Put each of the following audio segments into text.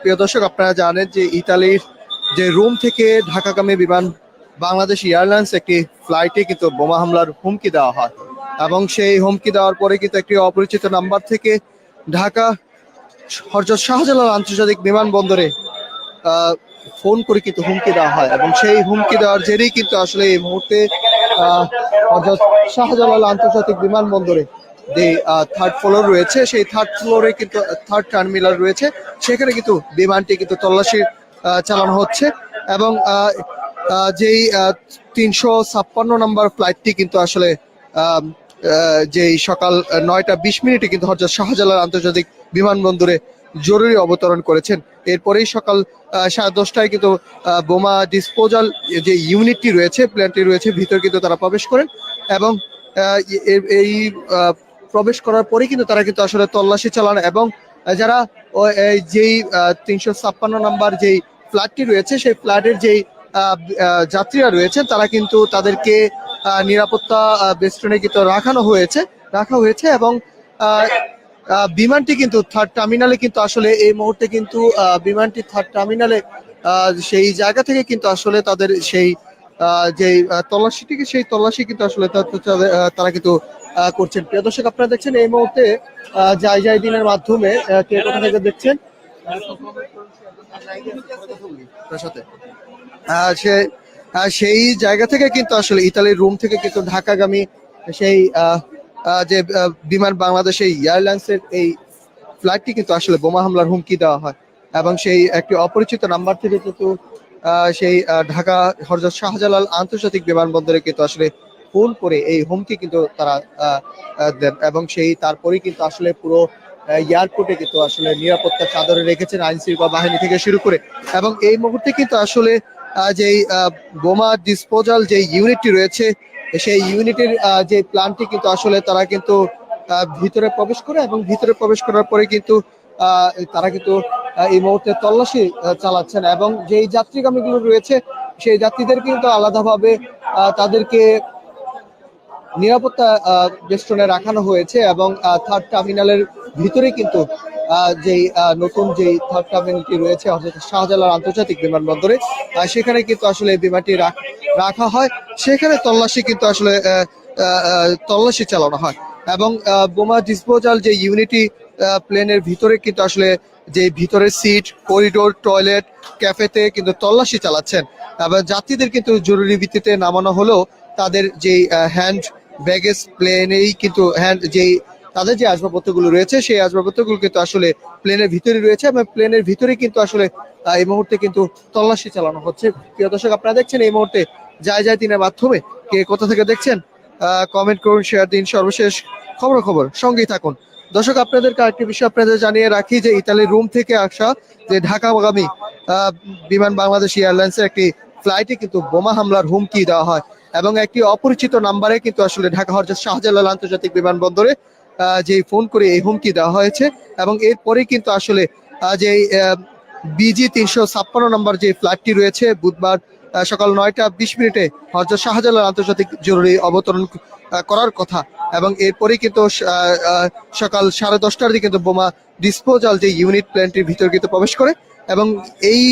প্রিয় দর্শক, আপনারা জানেন যে ইতালির যে রোম থেকে ঢাকাগামী বিমান বাংলাদেশ এয়ারলাইন্স একটি ফ্লাইটে কিন্তু বোমা হামলার হুমকি দেওয়া হয় এবং সেই হুমকি দেওয়ার পরে কিন্তু একটি অপরিচিত নাম্বার থেকে ঢাকা হরজত শাহজালাল আন্তর্জাতিক বিমানবন্দরে ফোন করে কিন্তু হুমকি দেওয়া হয় এবং সেই হুমকি দেওয়ার জেরেই কিন্তু আসলে এই মুহূর্তে হযরত শাহজালাল আন্তর্জাতিক বিমানবন্দরে যে থার্ড ফ্লোর রয়েছে, সেই থার্ড ফ্লোরে কিন্তু থার্ড টার্মিনাল রয়েছে। সেখানে কিন্তু বিমানটি কিন্তু তল্লাশি চালানো হচ্ছে এবং যেই তিনশো ছাপ্পান্ন নম্বর ফ্লাইটটি কিন্তু আসলে যেই সকাল নয়টা বিশ মিনিটে কিন্তু হজরত শাহজালাল আন্তর্জাতিক বিমানবন্দরে জরুরি অবতরণ করেছেন। এরপরেই সকাল সাড়ে দশটায় কিন্তু বোমা ডিসপোজাল যে ইউনিটটি রয়েছে প্ল্যানটি রয়েছে, ভিতর কিন্তু তারা প্রবেশ করেন এবং এই প্রবেশ করার পরে কিন্তু তারা কিন্তু আসলে তল্লাশি চালান এবং যারা যেই তিনশো ছাপ্পান্ন নাম্বার যেই ফ্ল্যাটটি রয়েছে, সেই ফ্ল্যাটের যেই যাত্রীরা রয়েছে তারা কিন্তু তাদেরকে নিরাপত্তা বেষ্টনে কিন্তু রাখানো হয়েছে, রাখা হয়েছে এবং বিমানটি কিন্তু থার্ড টার্মিনালে কিন্তু আসলে এই মুহূর্তে কিন্তু বিমানটি থার্ড টার্মিনালে সেই জায়গা থেকে কিন্তু আসলে তাদের সেই যে তল্লাশিটিকে, সেই তল্লাশি কিন্তু আসলে তারা কিন্তু করছেন। প্রিয় দর্শক, আপনারা দেখছেন এই মুহূর্তে যাই যাই দিনের মাধ্যমে কে কোথা থেকে দেখছেন? সে সেই জায়গা থেকে কিন্তু আসলে ইতালির রুম থেকে কিন্তু ঢাকাগামী সেই যে বিমান বাংলাদেশ এয়ারলাইন্সের এই ফ্লাইটটি কিন্তু আসলে বোমা হামলার হুমকি দেওয়া হয়। এবং সেই একটি অপরিচিত নাম্বার থেকে কিন্তু সেই ঢাকা হরজত শাহজালাল আন্তর্জাতিক বিমানবন্দরে কিন্তু আসলে ফোন করে এই হুমকি কিন্তু তারা দেন এবং সেই তারপরেই কিন্তু আসলে পুরো এয়ারপোর্টে কিন্তু আসলে নিরাপত্তা চাদরে রেখেছেন আইন শৃঙ্খলা বাহিনী থেকে শুরু করে। এবং এই মুহূর্তে কিন্তু আসলে আহ, বোমা ডিসপোজাল যে ইউনিটটি রয়েছে সেই ইউনিটের যে প্ল্যানটি কিন্তু আসলে তারা কিন্তু ভিতরে প্রবেশ করে এবং ভিতরে প্রবেশ করার পরে কিন্তু তারা কিন্তু এই মুহূর্তে তল্লাশি চালাচ্ছেন এবং যেই যাত্রীগামীগুলো রয়েছে সেই যাত্রীদের কিন্তু আলাদাভাবে তাদেরকে নিরাপত্তা বেষ্টনে রাখানো হয়েছে এবং থার্ড টার্মিনালের ভিতরে কিন্তু যেই নতুন যেই থার্ড টার্মিনালটি রয়েছে, অর্থাৎ শাহজালাল আন্তর্জাতিক বিমানবন্দরে সেখানে কিন্তু আসলে এই বিমানটি রাখ- হয়। সেখানে তল্লাশি কিন্তু আসলে তল্লাশি চালানো হয় এবং বোমা ডিসপোজাল যে ইউনিটি প্লেনের ভিতরে কিন্তু আসলে যে ভিতরের সিট, করিডোর, টয়লেট, ক্যাফেতে কিন্তু তল্লাশি চালাচ্ছেন। এবং যাত্রীদের কিন্তু জরুরি ভিত্তিতে নামানো হলেও তাদের যে হ্যান্ড ব্যাগেজ প্লেনেই কিন্তু হ্যান্ড যেই তাদের যে আসবাবপত্রগুলো রয়েছে, সেই আসবাবপত্রগুলো কিন্তু আসলে প্লেনের ভিতরে রয়েছে এবং প্লেনের ভিতরে কিন্তু আসলে এই মুহূর্তে কিন্তু তল্লাশি চালানো হচ্ছে। প্রিয় দর্শক, আপনারা দেখছেন এই মুহূর্তে যায় যায় দিনের মাধ্যমে। কে কোথা থেকে দেখছেন কমেন্ট করুন শেয়ার দিন। সর্বশেষ খবর খবর সঙ্গেই থাকুন। দর্শক, আপনাদেরকে আরেকটি বিষয় আপনাদের জানিয়ে রাখি যে ইতালির রুম থেকে আসা যে ঢাকাগামী বিমান বাংলাদেশ এয়ারলাইন্সের একটি ফ্লাইটে কিন্তু বোমা হামলার হুমকি দেওয়া হয়। এবং একটি অপরিচিত নাম্বারে কিন্তু আসলে ঢাকা হরজত শাহজালাল আন্তর্জাতিক বিমানবন্দরে যে ফোন করে এই হুমকি দেওয়া হয়েছে এবং এরপরেই কিন্তু আসলে যে বিজি তিনশো ছাপ্পান্ন নম্বর যে ফ্লাইটটি রয়েছে বুধবার সকাল নয়টা বিশ মিনিটে হরজত শাহজালাল আন্তর্জাতিক জরুরি অবতরণ করার কথা এবং এরপরেই কিন্তু সকাল সাড়ে দশটার দিকে কিন্তু বোমা ডিসপোজাল যে ইউনিট প্ল্যানটির ভিতর কিন্তু প্রবেশ করে এবং এই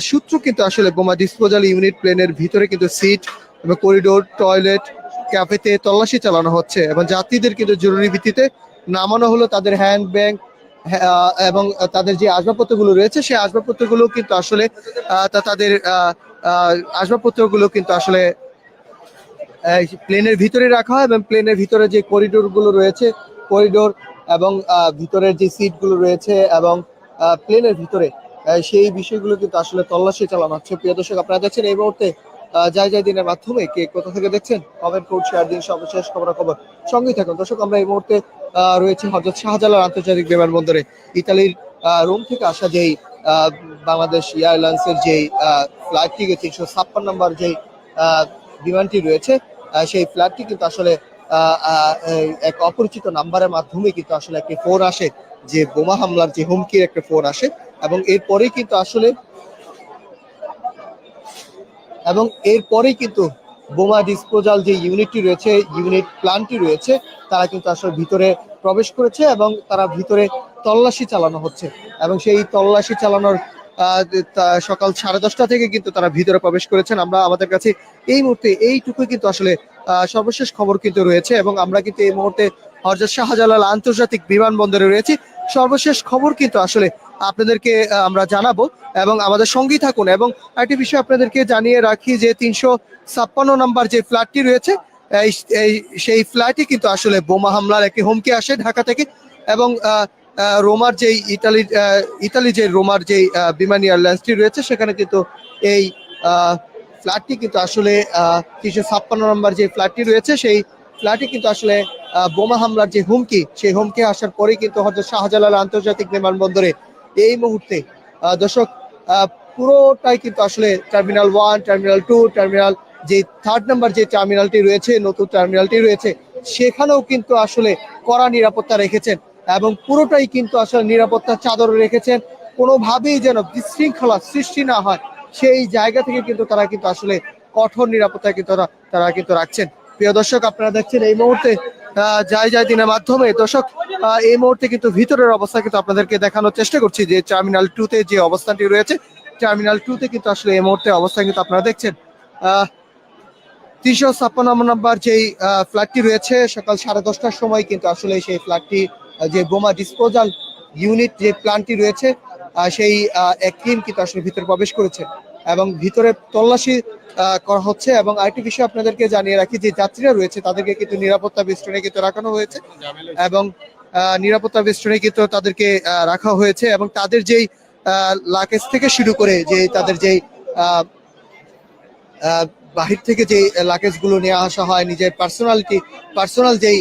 সূত্র কিন্তু আসলে বোমা ডিসপোজাল ইউনিট প্লেনের ভিতরে কিন্তু সিট এবং করিডোর টয়লেট ক্যাফেতে তল্লাশি চালানো হচ্ছে এবং যাত্রীদের কিন্তু জরুরি ভিত্তিতে নামানো হলো তাদের হ্যান্ড ব্যাগ এবং তাদের যে আসবাবপত্রগুলো রয়েছে সেই আসবাবপত্রগুলো কিন্তু আসলে তাদের আসবাবপত্রগুলো কিন্তু আসলে প্লেনের ভিতরে রাখা হয় এবং প্লেনের ভিতরে যে করিডোরগুলো রয়েছে করিডোর এবং ভিতরের যে সিটগুলো রয়েছে এবং প্লেনের ভিতরে সেই বিষয়গুলো কিন্তু আসলে তল্লাশি চালানো হচ্ছে। প্রিয় দর্শক, আপনারা দেখছেন এই মুহূর্তে যাই যাই দিনের মাধ্যমে কে কোথা থেকে দেখছেন, কমেন্ট করুন শেয়ার দিন, সর্বশেষ খবর খবর সঙ্গেই থাকুন। দর্শক, আমরা এই মুহূর্তে রয়েছে হজরত শাহজালাল আন্তর্জাতিক বিমানবন্দরে। ইতালির রোম থেকে আসা যেই বাংলাদেশ এয়ারলাইন্সের যেই ফ্লাইটটি তিনশো ছাপ্পান্ন নম্বর যেই বিমানটি রয়েছে সেই ফ্ল্যাটটি কিন্তু আসলে এক অপরিচিত নাম্বারের মাধ্যমে কিন্তু আসলে একটি ফোন আসে, যে বোমা হামলার যে হুমকির একটা ফোন আসে এবং এরপরেই কিন্তু আসলে এবং এরপরেই কিন্তু বোমা ডিসপোজাল যে ইউনিটটি রয়েছে ইউনিট প্ল্যানটি রয়েছে, তারা কিন্তু আসলে ভিতরে প্রবেশ করেছে এবং তারা ভিতরে তল্লাশি চালানো হচ্ছে। এবং সেই তল্লাশি চালানোর সকাল সাড়ে দশটা থেকে কিন্তু তারা ভিতরে প্রবেশ করেছেন। আমরা আমাদের কাছে এই মুহূর্তে এইটুকুই কিন্তু আসলে সর্বশেষ খবর কিন্তু রয়েছে এবং আমরা কিন্তু এই মুহূর্তে হরজত শাহজালাল আন্তর্জাতিক বিমানবন্দরে রয়েছি। সর্বশেষ খবর কিন্তু আসলে আপনাদেরকে আমরা জানাব এবং আমাদের সঙ্গেই থাকুন। এবং একটি বিষয় আপনাদেরকে জানিয়ে রাখি যে তিনশো ছাপ্পান্ন নাম্বার যে ফ্ল্যাটটি রয়েছে এই- সেই ফ্ল্যাটই কিন্তু আসলে বোমা হামলার একটি হুমকি আসে ঢাকা থেকে। এবং রোমার যেই আহ, ইতালি যে রোমার যেই বিমান এয়ারলাইন্সটি রয়েছে সেখানে কিন্তু এই ফ্ল্যাটটি কিন্তু আসলে তিনশো ছাপ্পান্ন নম্বর যে ফ্ল্যাটটি রয়েছে সেই ফ্ল্যাটে কিন্তু আসলে বোমা হামলার যে হুমকি সেই হুমকি আসার পরেই কিন্তু হয়তো শাহজালাল আন্তর্জাতিক বিমানবন্দরে এই মুহূর্তে দর্শক পুরোটাই কিন্তু আসলে terminal one terminal two terminal যে থার্ড নাম্বার যে টার্মিনালটি রয়েছে, নতুন টার্মিনালটি রয়েছে, সেখানেও কিন্তু আসলে কড়া নিরাপত্তা রেখেছেন এবং পুরোটাই কিন্তু আসলে নিরাপত্তার চাদর রেখেছেন। কোনোভাবেই যেন বিশৃঙ্খলা সৃষ্টি না হয়, সেই জায়গা থেকে কিন্তু তারা কিন্তু আসলে কঠোর নিরাপত্তা কিন্তু তারা কিন্তু রাখছেন। প্রিয় দর্শক, আপনারা দেখছেন এই মুহূর্তে যাই যাই দিনের মাধ্যমে। দর্শক এই মুহূর্তে কিন্তু ভিতরের অবস্থা কিন্তু আপনাদেরকে দেখানোর চেষ্টা করছি যে টার্মিনাল টু তে যে অবস্থানটি রয়েছে টার্মিনাল টু তে কিন্তু আসলে এই মুহূর্তে অবস্থান কিন্তু আপনারা দেখছেন। তিনশো ছাপ্পান্ন নম্বর যেই ফ্ল্যাটটি রয়েছে, সকাল সাড়ে দশটার সময় কিন্তু আসলে সেই ফ্ল্যাটটি যে বোমা ডিসপোজাল ইউনিট যে প্ল্যানটি রয়েছে সেই এক কিন্তু আসলে ভিতরে প্রবেশ করেছে। এবং ভিতরে তল্লাশি করা হচ্ছে এবং আরেকটি বিষয় আপনাদেরকে জানিয়ে রাখি, যে যাত্রীরা রয়েছে, তাদেরকে কিন্তু নিরাপত্তা বেষ্টনে কিন্তু রাখানো হয়েছে এবং নিরাপত্তা বেষ্টনে কিন্তু তাদেরকে রাখা হয়েছে এবং তাদের যেই লাকেজ থেকে শুরু করে যে তাদের যেই বাহির থেকে যে লাকেজগুলো নিয়ে আসা হয়, নিজের পার্সোনালিটি পার্সোনাল যেই